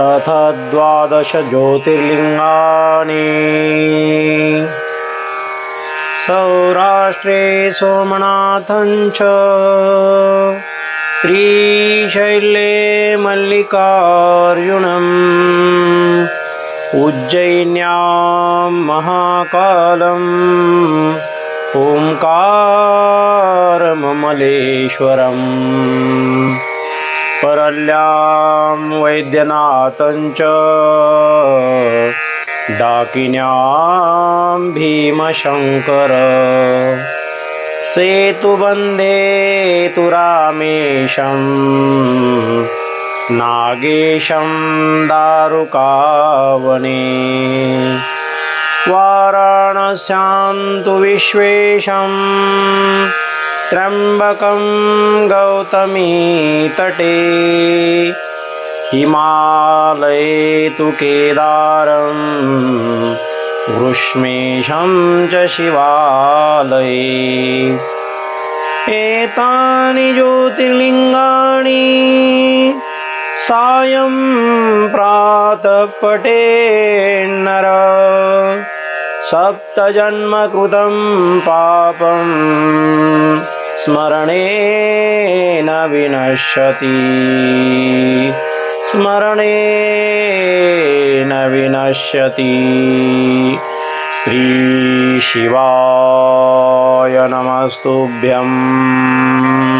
अथ द्वादश ज्योतिर्लिङ्गानि सौराष्ट्रे सोमनाथं च श्रीशैले मल्लिकार्जुनम् उज्जयिन्यां महाकालम् ओङ्कारममलेश्वरम् परल्यां वैद्यनाथञ्च डाकिन्यां भीमशङ्कर। सेतुबन्धे तु रामेशं नागेशं दारुकावने। वाराणस्यां तु विश्वेशं त्र्यम्बकं गौतमीतटे। हिमालये तु केदारं ग्रुष्मेशं च शिवालये। एतानि ज्योतिर्लिङ्गानि सायं प्रातः पठेन्नर सप्तजन्मकृतं पापं स्मरणेन विनश्यति। स्मरणेन विनश्यति। श्रीशिवाय नमस्तुभ्यम्